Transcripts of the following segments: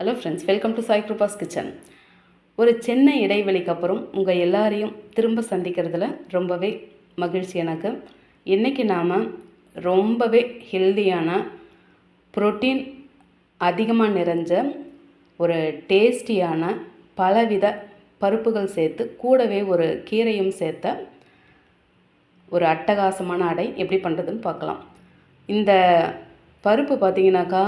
Hello friends welcome to Sai Kirupa's kitchen ஒரு சின்ன இடைவெளிக்கு அப்புறம் உங்கள் எல்லாரையும் திரும்ப சந்திக்கிறதுல ரொம்பவே மகிழ்ச்சி எனக்கு. இன்றைக்கி நாம் ரொம்பவே ஹெல்தியான புரோட்டீன் அதிகமாக நிறைஞ்ச ஒரு டேஸ்டியான பலவித பருப்புகள் சேர்த்து கூடவே ஒரு கீரையும் சேர்த்த ஒரு அட்டகாசமான அடை எப்படி பண்ணுறதுன்னு பார்க்கலாம். இந்த பருப்பு பார்த்தீங்கன்னாக்கா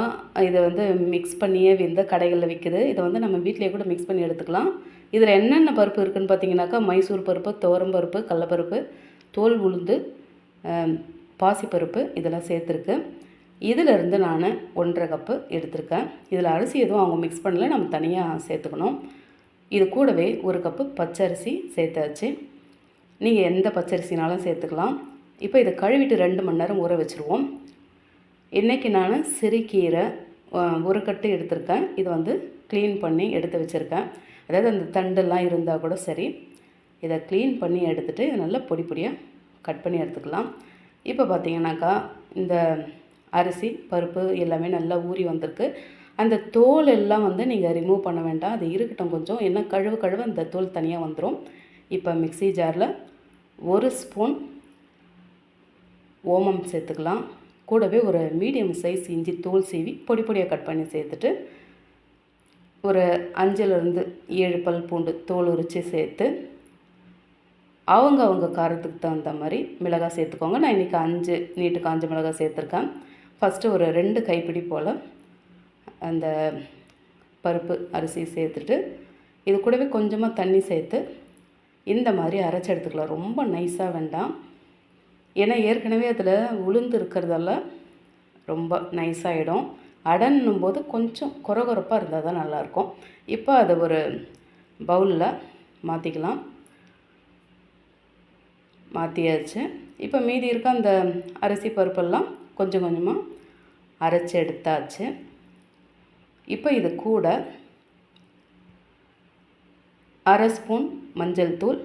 இதை வந்து மிக்ஸ் பண்ணியே இந்த கடைகளில் விற்குது இதை வந்து நம்ம வீட்டிலேயே கூட மிக்ஸ் பண்ணி எடுத்துக்கலாம். இதில் என்னென்ன பருப்பு இருக்குதுன்னு பார்த்தீங்கன்னாக்கா மைசூர் பருப்பு துவரம் பருப்பு கடலப்பருப்பு தோல் உளுந்து பாசிப்பருப்பு இதெல்லாம் சேர்த்துருக்கு. இதிலிருந்து நான் ஒன்றரை கப்பு எடுத்திருக்கேன். இதில் அரிசி எதுவும் அவங்க மிக்ஸ் பண்ணல. நம்ம தனியாக சேர்த்துக்கணும். இது கூடவே ஒரு கப்பு பச்சரிசி சேர்த்தாச்சு. நீங்கள் எந்த பச்சரிசினாலும் சேர்த்துக்கலாம். இப்போ இதை கழுவிட்டு ரெண்டு மணி நேரம் ஊற வச்சுருவோம். இன்றைக்கி நான் சிறுகீரை ஒரு கட்டு எடுத்திருக்கேன். இது வந்து க்ளீன் பண்ணி எடுத்து வச்சுருக்கேன். அதாவது அந்த தண்டெல்லாம் இருந்தால் கூட சரி இதை க்ளீன் பண்ணி எடுத்துகிட்டு இதை நல்லா பொடி பொடியாக கட் பண்ணி எடுத்துக்கலாம். இப்போ பார்த்தீங்கன்னாக்கா இந்த அரிசி பருப்பு எல்லாமே நல்லா ஊறி வந்திருக்கு. அந்த தோல் எல்லாம் வந்து நீங்கள் ரிமூவ் பண்ண வேண்டாம். அது இருக்கட்டும் கொஞ்சம். என்ன கழுவு கழுவு அந்த தோல் தனியாக வந்துடும் இப்போ மிக்ஸி ஜாரில் ஒரு ஸ்பூன் ஓமம் சேர்த்துக்கலாம். கூடவே ஒரு மீடியம் சைஸ் இஞ்சி தோல் சீவி பொடி பொடியாக கட் பண்ணி சேர்த்துட்டு ஒரு அஞ்சுலேருந்து ஏழு பல் பூண்டு தோல் உரித்து சேர்த்து அவங்க அவங்க காரத்துக்கு தகுந்த மாதிரி மிளகாய் சேர்த்துக்கோங்க. நான் இன்றைக்கி அஞ்சு நீட்டு காஞ்ச மிளகாய் சேர்த்துருக்கேன். ஃபஸ்ட்டு ஒரு ரெண்டு கைப்பிடி போல் அந்த பருப்பு அரிசி சேர்த்துட்டு இது கூடவே கொஞ்சமாக தண்ணி சேர்த்து இந்த மாதிரி அரைச்சி எடுத்துக்கலாம். ரொம்ப நைஸாக வேண்டாம். ஏன்னா ஏற்கனவே அதில் உளுந்து இருக்கிறதால ரொம்ப நைஸாகிடும் அடன்னும் போது கொஞ்சம் குறகுறப்பாக இருந்தால் தான் நல்லாயிருக்கும். இப்போ அதை ஒரு பவுலில் மாற்றிக்கலாம் மாற்றியாச்சு இப்போ மீதி இருக்க அந்த அரிசி பருப்பெல்லாம் கொஞ்சம் கொஞ்சமாக அரைச்சி எடுத்தாச்சு. இப்போ இது கூட அரை ஸ்பூன் மஞ்சள் தூள்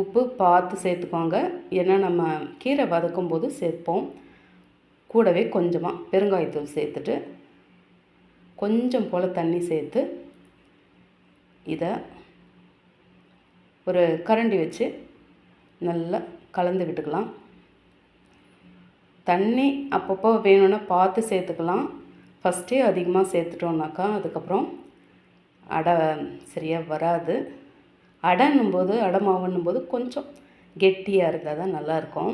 உப்பு பார்த்து சேர்த்துக்கோங்க. ஏன்னா நம்ம கீரை வதக்கும் போது சேர்ப்போம். கூடவே கொஞ்சமாக பெருங்காயத்தூள் சேர்த்துட்டு கொஞ்சம் போல் தண்ணி சேர்த்து இதை ஒரு கரண்டி வச்சு நல்லா கலந்து விட்டுக்கலாம். தண்ணி அப்பப்போ வேணும்னா பார்த்து சேர்த்துக்கலாம். ஃபஸ்ட்டே அதிகமாக சேர்த்துட்டோம்னாக்கா அதுக்கப்புறம் அடை சரியாக வராது. அடன்னும் போது அடை மாவுன்னும் போது கொஞ்சம் கெட்டியாக இருந்தால் தான் நல்லாயிருக்கும்.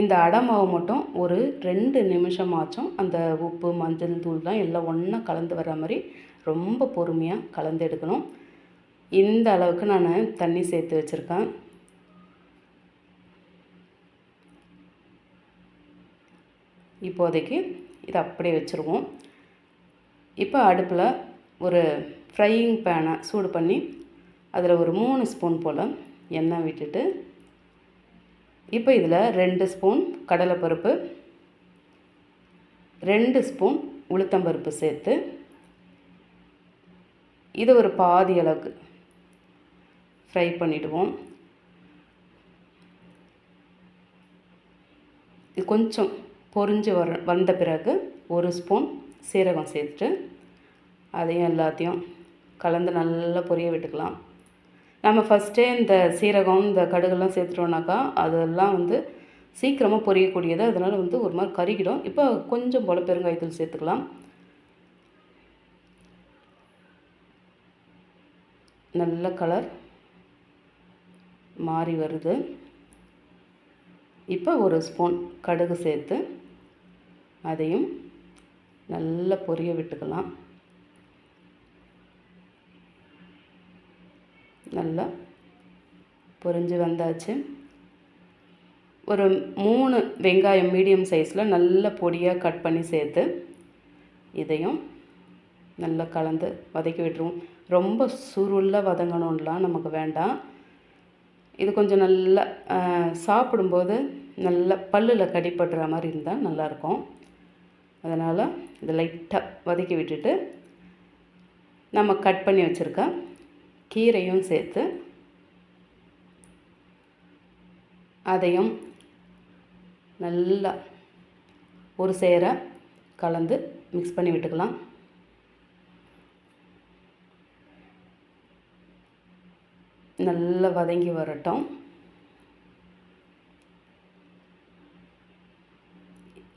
இந்த அடை மாவு மட்டும் ஒரு ரெண்டு நிமிஷமாச்சும் அந்த உப்பு மஞ்சள் தூள்லாம் எல்லாம் ஒன்றா கலந்து வர மாதிரி ரொம்ப பொறுமையாக கலந்து எடுக்கணும். இந்த அளவுக்கு நான் தண்ணி சேர்த்து வச்சுருக்கேன். இப்போதைக்கு இதை அப்படியே வச்சுருவோம். இப்போ அடுப்பில் ஒரு ஃப்ரையிங் பேனை சூடு பண்ணி அதில் ஒரு மூணு ஸ்பூன் போல் எண்ணெய் விட்டுட்டு இப்போ இதில் ரெண்டு ஸ்பூன் கடலைப்பருப்பு ரெண்டு ஸ்பூன் உளுத்தம்பருப்பு சேர்த்து இது ஒரு பாதி அளவுக்கு ஃப்ரை பண்ணிவிடுவோம் இது கொஞ்சம் பொறிஞ்சு வர வந்த பிறகு ஒரு ஸ்பூன் சீரகம் சேர்த்துட்டு அதையும் எல்லாத்தையும் கலந்து நல்லா பொரிய விட்டுக்கலாம். நம்ம ஃபஸ்ட்டே இந்த சீரகம் இந்த கடுகெல்லாம் சேர்த்துட்டோம்னாக்கா அதெல்லாம் வந்து சீக்கிரமாக பொரியக்கூடியது. அதனால் வந்து ஒரு மாதிரி கருகிடும். இப்போ கொஞ்சம் போல் பெருங்காயத்தூள் சேர்த்துக்கலாம். நல்ல கலர் மாறி வருது. இப்போ ஒரு ஸ்பூன் கடுகு சேர்த்து அதையும் நல்லா பொரிய விட்டுக்கலாம். நல்லா பொரிஞ்சு வந்தாச்சு. ஒரு மூணு வெங்காயம் மீடியம் சைஸில் நல்ல பொடியாக கட் பண்ணி சேர்த்து இதையும் நல்லா கலந்து வதக்கி விட்டுருவோம். ரொம்ப சுருளாக வதங்கணும்லாம் நமக்கு வேண்டாம். இது கொஞ்சம் நல்லா சாப்பிடும்போது நல்லா பல்லில் கடிப்படுற மாதிரி இருந்தால் நல்லாயிருக்கும். அதனால் இதை லைட்டாக வதக்கி விட்டுட்டு நம்ம கட் பண்ணி வச்சுருக்க கீரையும் சேர்த்து அதையும் நல்லா ஒரு சேர கலந்து மிக்ஸ் பண்ணி விட்டுக்கலாம். நல்லா வதங்கி வரட்டும்.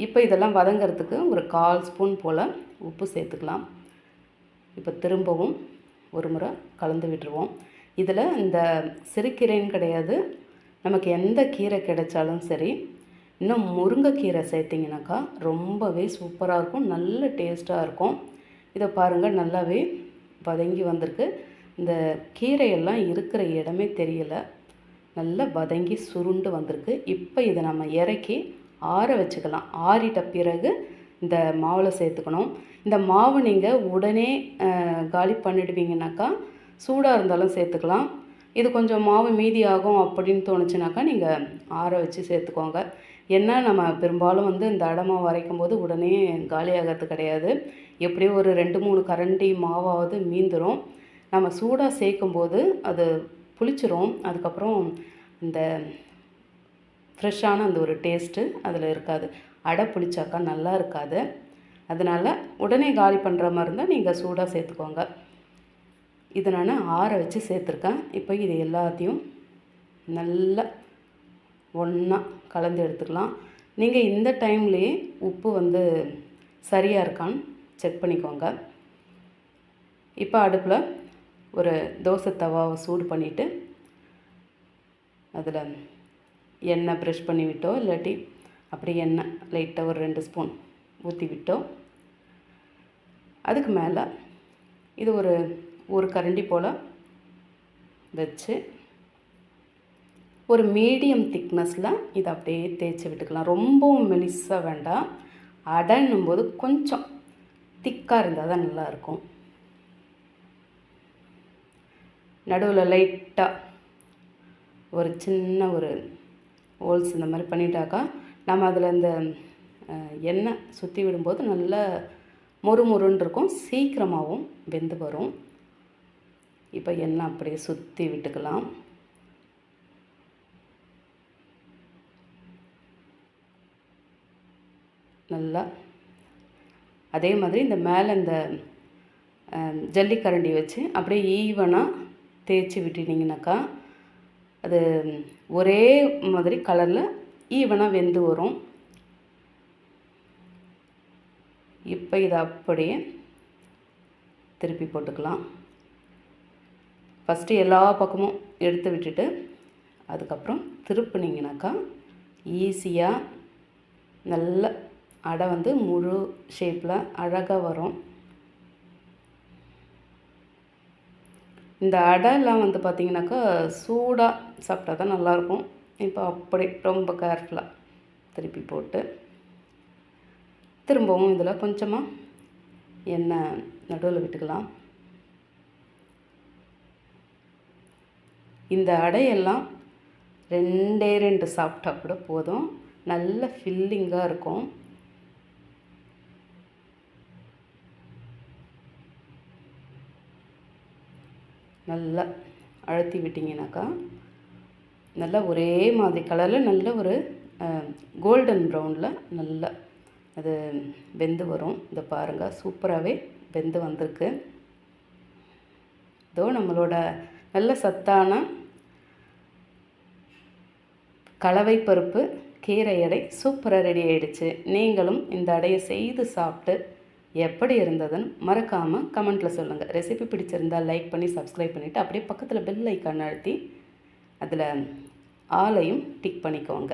இப்போ இதெல்லாம் வதங்கிறதுக்கு ஒரு கால் ஸ்பூன் போல் உப்பு சேர்த்துக்கலாம். இப்போ திரும்பவும் ஒரு முறை கலந்து விட்டுருவோம். இதில் இந்த சிறுக்கீரைன்னு கிடையாது. நமக்கு எந்த கீரை கிடைச்சாலும் சரி இன்னும் முருங்கைக்கீரை சேர்த்திங்கனாக்கா ரொம்பவே சூப்பராக இருக்கும் நல்ல டேஸ்ட்டாக இருக்கும். இதை பாருங்கள் நல்லாவே வதங்கி வந்திருக்கு. இந்த கீரையெல்லாம் இருக்கிற இடமே தெரியல. நல்லா வதங்கி சுருண்டு வந்திருக்கு. இப்போ இதை நம்ம இறக்கி ஆற வச்சுக்கலாம். ஆறிட்ட பிறகு இந்த மாவில் சேர்த்துக்கணும். இந்த மாவு நீங்கள் உடனே காலி பண்ணிடுவீங்கனாக்கா சூடாக இருந்தாலும் சேர்த்துக்கலாம். இது கொஞ்சம் மாவு மீதி ஆகும் அப்படின்னு தோணுச்சுனாக்கா நீங்கள் ஆற வச்சு சேர்த்துக்கோங்க. என்ன நம்ம பெரும்பாலும் வந்து இந்த அடமாக வரைக்கும் போது உடனே காலியாகிறது கிடையாது. எப்படியும் ஒரு ரெண்டு மூணு கரண்டி மாவாவது மீந்துடும் நம்ம சூடாக சேர்க்கும் போது அது புளிச்சிரும். அதுக்கப்புறம் இந்த ஃப்ரெஷ்ஷான அந்த ஒரு டேஸ்ட்டு அதில் இருக்காது. அடை புளிச்சாக்கா நல்லா இருக்காது. அதனால் உடனே காலி பண்ணுற மாதிரி இருந்தால் நீங்கள் சூடாக சேர்த்துக்கோங்க. இதை நான் ஆற வச்சு சேர்த்துருக்கேன். இப்போ இது எல்லாத்தையும் நல்லா ஒன்றா கலந்து எடுத்துக்கலாம். நீங்கள் இந்த டைம்லேயே உப்பு வந்து சரியாக இருக்கான்னு செக் பண்ணிக்கோங்க. இப்போ அடுப்பில் ஒரு தோசை தவாவை சூடு பண்ணிவிட்டு அதில் எண்ணெய் ப்ரெஷ் பண்ணி விட்டோ இல்லாட்டி அப்படி எண்ணெய் லைட்டாக ஒரு ரெண்டு ஸ்பூன் ஊற்றி விட்டோம் அதுக்கு மேலே இது ஒரு ஒரு கரண்டி போல் வச்சு ஒரு மீடியம் திக்னஸில் இதை அப்படியே தேய்ச்சி விட்டுக்கலாம். ரொம்பவும் மெலிசாக வேண்டாம். அடன்னும் போது கொஞ்சம் திக்காக இருந்தால் தான் நல்லாயிருக்கும் நடுவில் லைட்டாக ஒரு சின்ன ஒரு ஹோல்ஸ் இந்த மாதிரி பண்ணிட்டாக்கா நம்ம அதில் இந்த எண்ணெய் சுற்றி விடும்போது நல்ல மொறு மொறுன்னு இருக்கும் சீக்கிரமாகவும் வெந்து வரும். இப்போ எண்ணெய் அப்படியே சுற்றி விட்டுக்கலாம். நல்லா. அதே மாதிரி இந்த மேலே இந்த ஜல்லிக்கரண்டி வச்சு அப்படியே ஈவனாக தேய்ச்சி விட்டுட்டிங்கனாக்கா அது ஒரே மாதிரி கலரில் ஈவனாக வெந்து வரும். இப்போ இதை அப்படியே திருப்பி போட்டுக்கலாம். ஃபஸ்ட்டு எல்லா பக்கமும் எடுத்து விட்டுட்டு அதுக்கப்புறம் திருப்பினீங்கனாக்கா ஈஸியாக நல்ல அடை வந்து முழு ஷேப்பில் அழகாக வரும். இந்த அடைலாம் வந்து பார்த்திங்கனாக்கா சூடாக சாப்பிட்டா தான் நல்லாயிருக்கும் இப்போ அப்படி ரொம்ப கேர்ஃபுல்லாக திருப்பி போட்டு திரும்பவும் இதில் கொஞ்சமாக எண்ணெய் நடுவில் விட்டுக்கலாம். இந்த அடையெல்லாம் ரெண்டே ரெண்டு சாப்பிட்டா கூட போதும். நல்ல ஃபில்லிங்காக இருக்கும். நல்லா அழுத்தி விட்டிங்கனாக்கா நல்லா ஒரே மாதிரி கலரில் நல்ல ஒரு கோல்டன் ப்ரௌனில் நல்லா அது வெந்து வரும். இதை பாருங்கள் சூப்பராகவே வெந்து வந்திருக்கு. இதோ நம்மளோட நல்ல சத்தான கலவை பருப்பு கீரை அடை சூப்பராக ரெடி ஆகிடுச்சு நீங்களும் இந்த அடையை செய்து சாப்பிட்டு எப்படி இருந்ததுன்னு மறக்காமல் கமெண்ட்டில் சொல்லுங்கள் ரெசிபி பிடிச்சிருந்தால் லைக் பண்ணி சப்ஸ்கிரைப் பண்ணிவிட்டு அப்படியே பக்கத்தில் பெல் ஐக்கான் அழுத்தி அதில் ஆலையும் டிக் பண்ணிக்கோங்க.